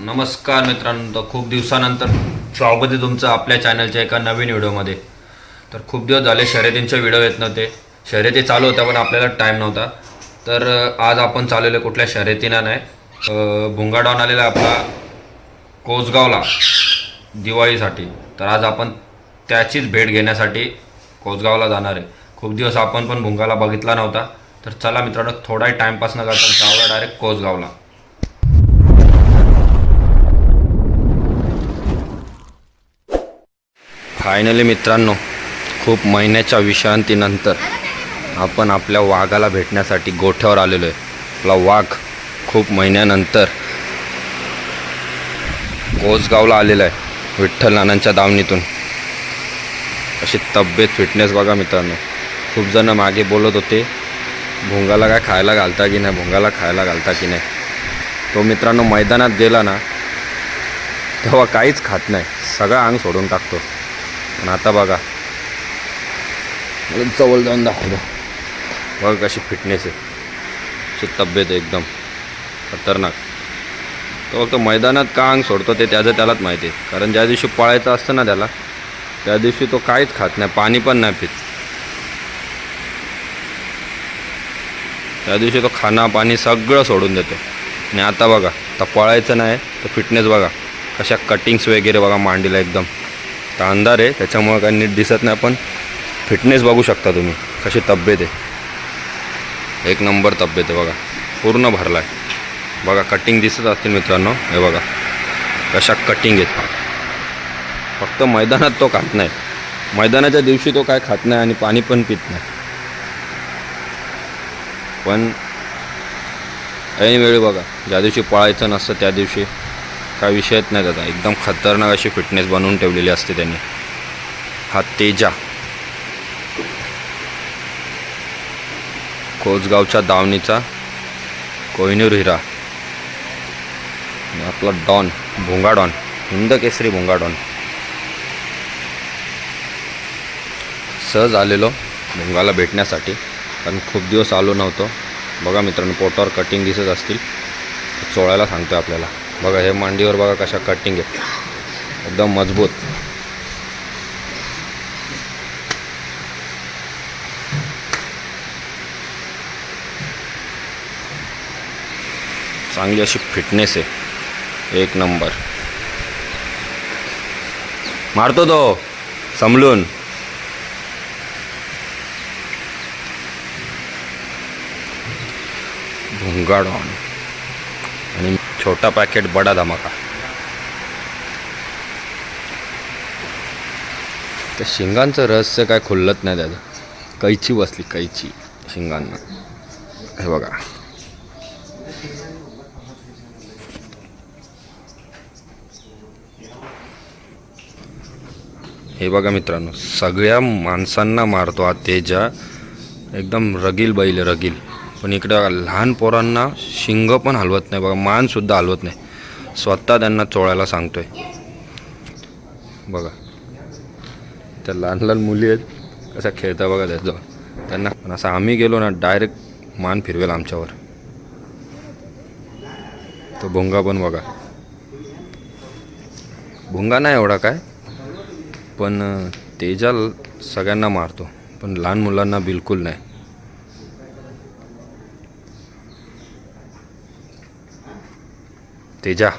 नमस्कार मित्रांनो तर खूप दिवसानंतर स्वागत आहे तुमचं आपल्या चॅनलच्या एका नवीन व्हिडिओमध्ये. तर खूप दिवस झाले शर्यतींचे व्हिडिओ येत नव्हते. शर्यती चालू होत्या पण आपल्याला टाईम नव्हता. तर आज आपण चालवले कुठल्या शर्यतीना नाही. अं, आलेला आपला कोसगावला दिवाळीसाठी. तर आज आपण त्याचीच भेट घेण्यासाठी कोसगावला जाणार आहे. खूप दिवस आपण पण भुंगाला बघितला नव्हता. तर चला मित्रांनो थोडाही टाईमपास न करता जाऊया डायरेक्ट कोसगावला. फायनली मित्रांनो खूप महिन्याच्या विश्रांतीनंतर आपण आपल्या वाघाला भेटण्यासाठी गोठ्यावर आलेलो आहे. आपला वाघ खूप महिन्यानंतर कोसगावला आलेला आहे विठ्ठल नानांच्या दावणीतून. अशी तब्येत फिटनेस बघा मित्रांनो. खूप जण मागे बोलत होते भोंगाला काय खायला घालता की नाही भोंगाला खायला घालता की नाही. तो मित्रांनो मैदानात गेला ना तेव्हा काहीच खात नाही सगळं अंग सोडून टाकतो. पण आता बघा. जवळ जाऊन दाखवलं बघा कशी फिटनेस आहे. अशी तब्येत आहे एकदम. खतरनाक. तो फक्त मैदानात का अंग सोडतो ते त्याचं त्यालाच माहिती आहे. कारण ज्या दिवशी पळायचं असतं ना त्याला त्या दिवशी तो काहीच खात नाही पाणी पण नाही पित. त्या दिवशी तो खाना पाणी सगळं सोडून देतो. आणि आता बघा आता पळायचं नाही तर फिटनेस बघा. कशा कटिंग्स वगैरे बघा मांडीला एकदम. तर अंधार आहे त्याच्यामुळं काही नीट दिसत नाही पण फिटनेस बघू शकता तुम्ही कशी तब्येत आहे. एक नंबर तब्येत आहे बघा पूर्ण भरला आहे बघा कटिंग दिसत असतील मित्रांनो हे बघा कशा कटिंग आहेत. फक्त मैदानात तो खात नाही मैदानाच्या दिवशी तो काय खात नाही आणि पाणी पण पित नाही. पण ऐनवेळी बघा ज्या दिवशी पळायचं नसतं त्या दिवशी काय विषयच नाही त्याचा एकदम खतरनाक अशी फिटनेस बनवून ठेवलेली असते त्यांनी. हा तेजा. कोसगावच्या दावणीचा कोहिनूर हिरा. आपला डॉन भोंगा डॉन हिंद केसरी भोंगा डॉन सहज आलेलो भोंगाला भेटण्यासाठी. कारण खूप दिवस आलो नव्हतो. बघा मित्रांनो पोटावर कटिंग दिसत असतील. चोळायला सांगतो आपल्याला. बघा हे मांडीवर बघा कशा कटिंग आहेत. एकदम मजबूत. चांगली अशी फिटनेस आहे. एक नंबर मारतो तो. समलून. भुंगाडॉन छोटा पॅकेट बडा धमाका. तर शिंगांचं रहस्य काय खुल्लत नाही त्याचं कैची बसली कैची शिंगांना. हे बघा. हे बघा मित्रांनो सगळ्या माणसांना मारतो हा तेजा. एकदम रगील बैल रगील. पण इकडे बघा लहान पोरांना शिंग पण हलवत नाही बघा मानसुद्धा हलवत नाही. स्वतः त्यांना चोळायला सांगतोय. बघा. त्या लहान लहान मुली आहेत कशा खेळता बघा त्याजवळ त्यांना पण असं आम्ही गेलो ना डायरेक्ट मान फिरवेल आमच्यावर. तो भोंगा पण बघा. भोंगा नाही एवढा काय पण तेजाल तेजा सगळ्यांना मारतो. पण लहान मुलांना बिलकुल नाही. तेजा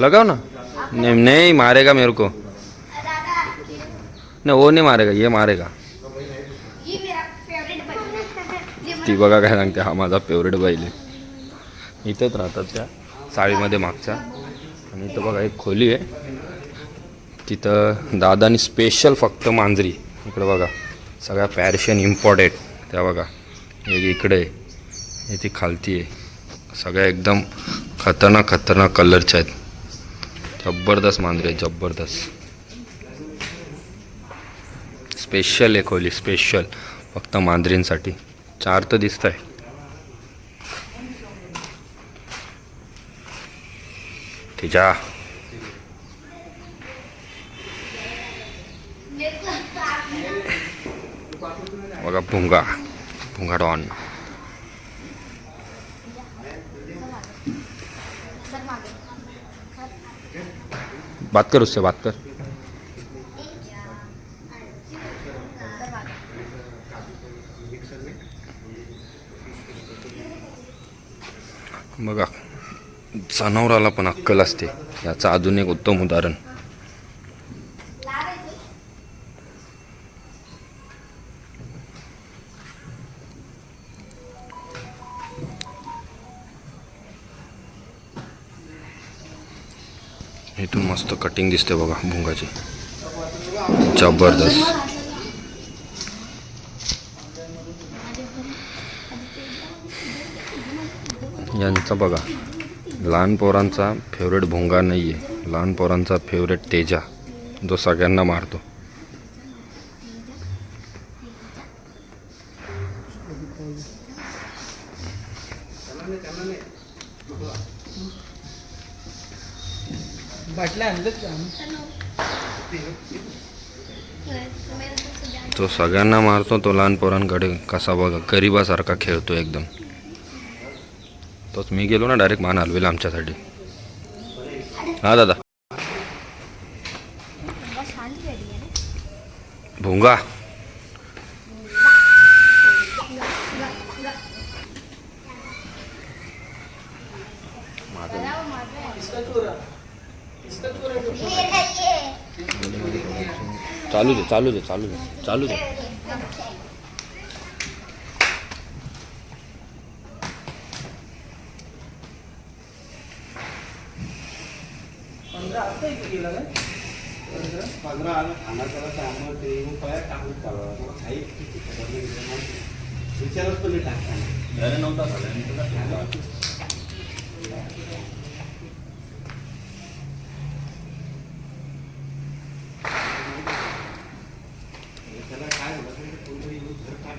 लगाओ ना. नहीं नहीं मारेगा मेरे को. नहीं वो नहीं मारेगा ये मारेगा. ती बघा काय सांगते हा माझा फेवरेट बैल आहे. इथंच राहतात त्या साळीमध्ये मागच्या. आणि इथं बघा एक खोली आहे. तिथं दादानी स्पेशल फक्त मांजरी. इकडं बघा सगळ्या पॅरेशन इम्पॉर्टेड त्या बघा एक इकडे. आहे हे ती खालती आहे. सगळ्या एकदम खतरनाक खतरनाक कलरच्या आहेत. जबरदस्त मांजरे आहेत जबरदस्त. स्पेशल आहे खोली स्पेशल फक्त मांजरींसाठी. चार तर दिसत आहे तिच्या. बघा भुंगा भुंगा डॉन बात कर उससे बात कर। बघा जनावराला पण अक्कल असते. याचं अजून एक उत्तम उदाहरण. इथून मस्त कटिंग दिसते बघा भुंगाची. जबरदस्त. यांचा बघा लहान पोरांचा फेवरेट भोंगा नाही आहे लहान पोरांचा फेवरेट तेजा जो सगळ्यांना मारतो. का? तो सगळ्यांना मारतो तो लहान पोरांकडे कसा बघा गरिबासारखा खेळतो एकदम. तोच मी गेलो ना डायरेक्ट मान हलवेल आमच्यासाठी. हा दादा. भोंगा. जो चालू दे चालू दे चालू दे चालू दे. पंधरा आता इथे गेला काय पंधरा आलं खाना त्याला त्यामुळे ते येऊन पाया टाकून चालवला मग काही. विचारच पण नाही टाकताना त्याला काय झालं तरी कोणतरी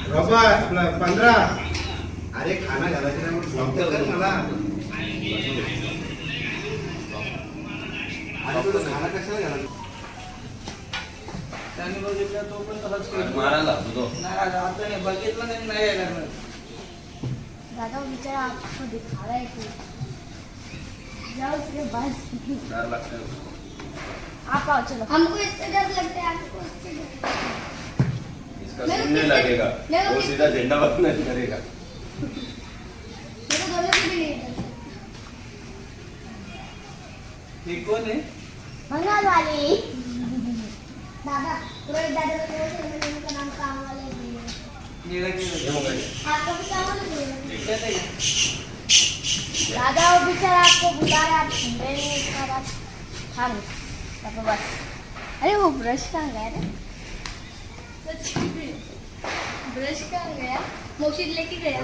पंधरा अरे खाना घालायचं नाही म्हणून मला अरे तुला खाना कशाला घालायचं त्याने बघितलं तो पण तसाच करतो. नाही आता नाही बघितलं नाही नाही लागणार. दादा बिचारा आपको दिखा रहा है कि जाओ उसके बाद आप आओ चलो। हमको इससे डर लगता है आपको इससे डर इसका सुनने लगेगा। वो सीधा झंडा वंदन करेगा मेरे को दोनों से भी नहीं डर हे? बंगाल वाली। दादा रोहित दादा को मैंने नाम काम वाले गेला गेला आपको भी काम वाले. दादा वो बेचारा आपको बुला रहा है नहीं इसका बात। हाँ। तब बस अरे वो ब्रश कहाँ गया रे ब्रश कहाँ गया मोशीद लेके गया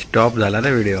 स्टॉप झाला ना व्हिडिओ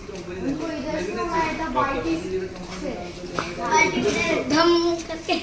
धम करके.